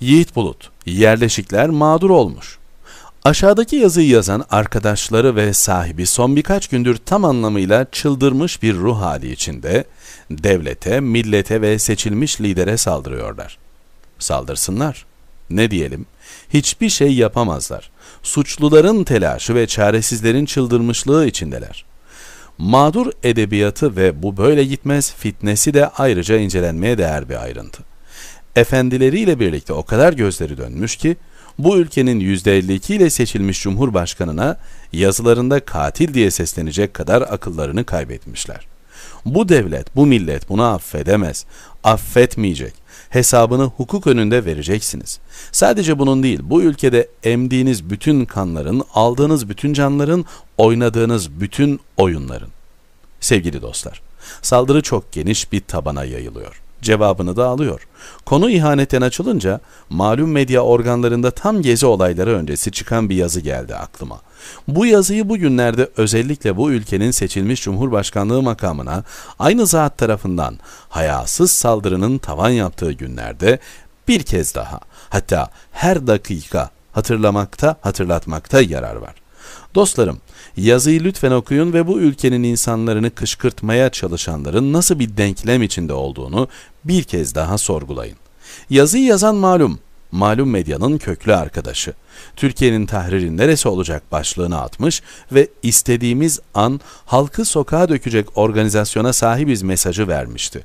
Yiğit Bulut, yerleşikler mağdur olmuş. Aşağıdaki yazıyı yazan arkadaşları ve sahibi son birkaç gündür tam anlamıyla çıldırmış bir ruh hali içinde devlete, millete ve seçilmiş lidere saldırıyorlar. Saldırsınlar. Ne diyelim? Hiçbir şey yapamazlar. Suçluların telaşı ve çaresizlerin çıldırmışlığı içindeler. Mağdur edebiyatı ve bu böyle gitmez fitnesi de ayrıca incelenmeye değer bir ayrıntı efendileriyle birlikte o kadar gözleri dönmüş ki bu ülkenin %52 ile seçilmiş cumhurbaşkanına yazılarında katil diye seslenecek kadar akıllarını kaybetmişler. Bu devlet, bu millet bunu affedemez, affetmeyecek. Hesabını hukuk önünde vereceksiniz. Sadece bunun değil, bu ülkede emdiğiniz bütün kanların, aldığınız bütün canların, oynadığınız bütün oyunların. Sevgili dostlar, saldırı çok geniş bir tabana yayılıyor cevabını da alıyor. Konu ihanetten açılınca malum medya organlarında tam gezi olayları öncesi çıkan bir yazı geldi aklıma. Bu yazıyı bugünlerde özellikle bu ülkenin seçilmiş cumhurbaşkanlığı makamına aynı zat tarafından hayasız saldırının tavan yaptığı günlerde bir kez daha hatta her dakika hatırlamakta hatırlatmakta yarar var. Dostlarım, yazıyı lütfen okuyun ve bu ülkenin insanlarını kışkırtmaya çalışanların nasıl bir denklem içinde olduğunu bir kez daha sorgulayın. Yazıyı yazan malum, malum medyanın köklü arkadaşı. Türkiye'nin tahriri neresi olacak başlığını atmış ve istediğimiz an halkı sokağa dökecek organizasyona sahibiz mesajı vermişti.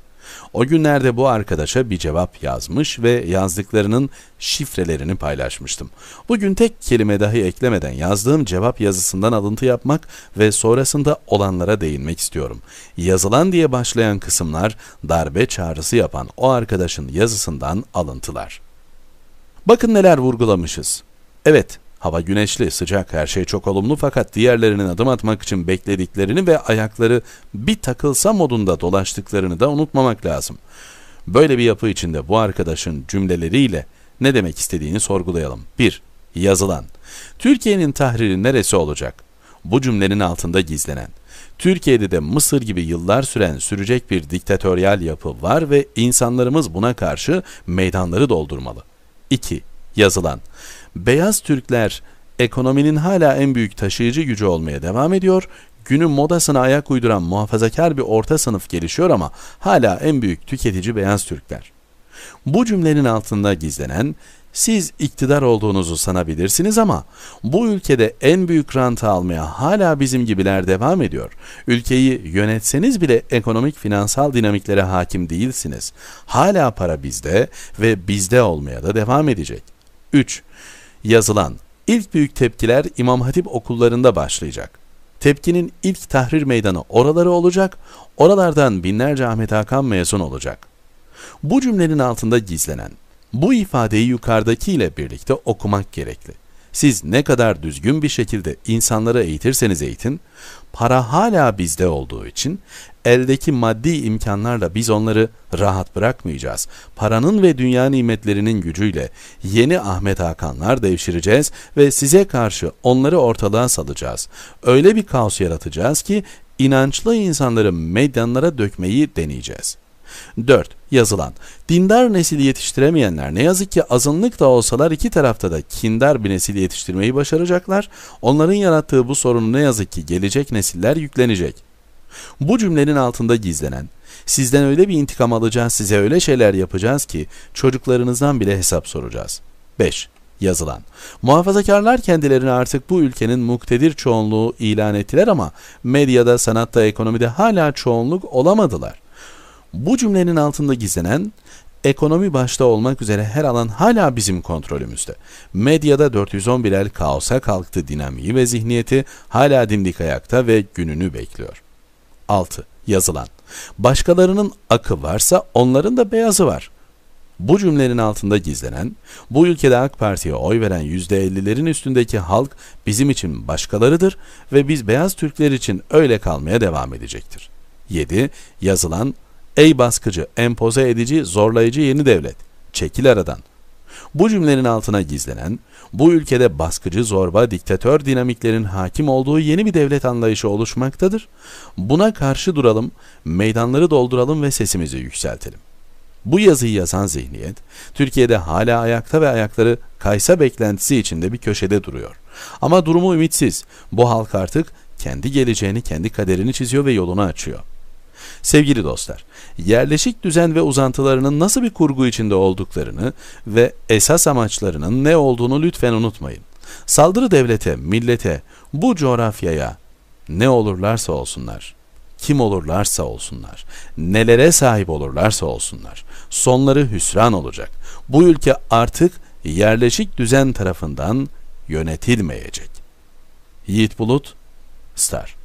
O günlerde bu arkadaşa bir cevap yazmış ve yazdıklarının şifrelerini paylaşmıştım. Bugün tek kelime dahi eklemeden yazdığım cevap yazısından alıntı yapmak ve sonrasında olanlara değinmek istiyorum. Yazılan diye başlayan kısımlar darbe çağrısı yapan o arkadaşın yazısından alıntılar. Bakın neler vurgulamışız. Evet, Hava güneşli, sıcak, her şey çok olumlu fakat diğerlerinin adım atmak için beklediklerini ve ayakları bir takılsa modunda dolaştıklarını da unutmamak lazım. Böyle bir yapı içinde bu arkadaşın cümleleriyle ne demek istediğini sorgulayalım. 1. Yazılan. Türkiye'nin tahriri neresi olacak? Bu cümlenin altında gizlenen. Türkiye'de de Mısır gibi yıllar süren sürecek bir diktatöryal yapı var ve insanlarımız buna karşı meydanları doldurmalı. 2. Yazılan beyaz Türkler ekonominin hala en büyük taşıyıcı gücü olmaya devam ediyor, günün modasına ayak uyduran muhafazakar bir orta sınıf gelişiyor ama hala en büyük tüketici beyaz Türkler. Bu cümlenin altında gizlenen, siz iktidar olduğunuzu sanabilirsiniz ama bu ülkede en büyük rantı almaya hala bizim gibiler devam ediyor. Ülkeyi yönetseniz bile ekonomik finansal dinamiklere hakim değilsiniz. Hala para bizde ve bizde olmaya da devam edecek. 3 yazılan ilk büyük tepkiler İmam Hatip okullarında başlayacak. Tepkinin ilk tahrir meydanı oraları olacak, oralardan binlerce Ahmet Hakan mezun olacak. Bu cümlenin altında gizlenen, bu ifadeyi yukarıdakiyle birlikte okumak gerekli. Siz ne kadar düzgün bir şekilde insanları eğitirseniz eğitin, para hala bizde olduğu için eldeki maddi imkanlarla biz onları rahat bırakmayacağız. Paranın ve dünya nimetlerinin gücüyle yeni Ahmet Hakanlar devşireceğiz ve size karşı onları ortalığa salacağız. Öyle bir kaos yaratacağız ki inançlı insanları meydanlara dökmeyi deneyeceğiz. 4. Yazılan. Dindar nesil yetiştiremeyenler ne yazık ki azınlık da olsalar iki tarafta da kindar bir nesil yetiştirmeyi başaracaklar. Onların yarattığı bu sorunu ne yazık ki gelecek nesiller yüklenecek. Bu cümlenin altında gizlenen, sizden öyle bir intikam alacağız, size öyle şeyler yapacağız ki çocuklarınızdan bile hesap soracağız. 5. Yazılan. Muhafazakarlar kendilerini artık bu ülkenin muktedir çoğunluğu ilan ettiler ama medyada, sanatta, ekonomide hala çoğunluk olamadılar. Bu cümlenin altında gizlenen ekonomi başta olmak üzere her alan hala bizim kontrolümüzde. Medyada 411 el kaosa kalktı dinamiği ve zihniyeti hala dimdik ayakta ve gününü bekliyor. 6. Yazılan. Başkalarının akı varsa onların da beyazı var. Bu cümlenin altında gizlenen, bu ülkede AK Parti'ye oy veren %50'lerin üstündeki halk bizim için başkalarıdır ve biz beyaz Türkler için öyle kalmaya devam edecektir. 7. Yazılan Ey baskıcı, empoze edici, zorlayıcı yeni devlet, çekil aradan. Bu cümlenin altına gizlenen, bu ülkede baskıcı, zorba, diktatör dinamiklerin hakim olduğu yeni bir devlet anlayışı oluşmaktadır. Buna karşı duralım, meydanları dolduralım ve sesimizi yükseltelim. Bu yazıyı yazan zihniyet, Türkiye'de hala ayakta ve ayakları kaysa beklentisi içinde bir köşede duruyor. Ama durumu ümitsiz. Bu halk artık kendi geleceğini, kendi kaderini çiziyor ve yolunu açıyor. Sevgili dostlar, yerleşik düzen ve uzantılarının nasıl bir kurgu içinde olduklarını ve esas amaçlarının ne olduğunu lütfen unutmayın. Saldırı devlete, millete, bu coğrafyaya ne olurlarsa olsunlar, kim olurlarsa olsunlar, nelere sahip olurlarsa olsunlar, sonları hüsran olacak. Bu ülke artık yerleşik düzen tarafından yönetilmeyecek. Yiğit Bulut, Star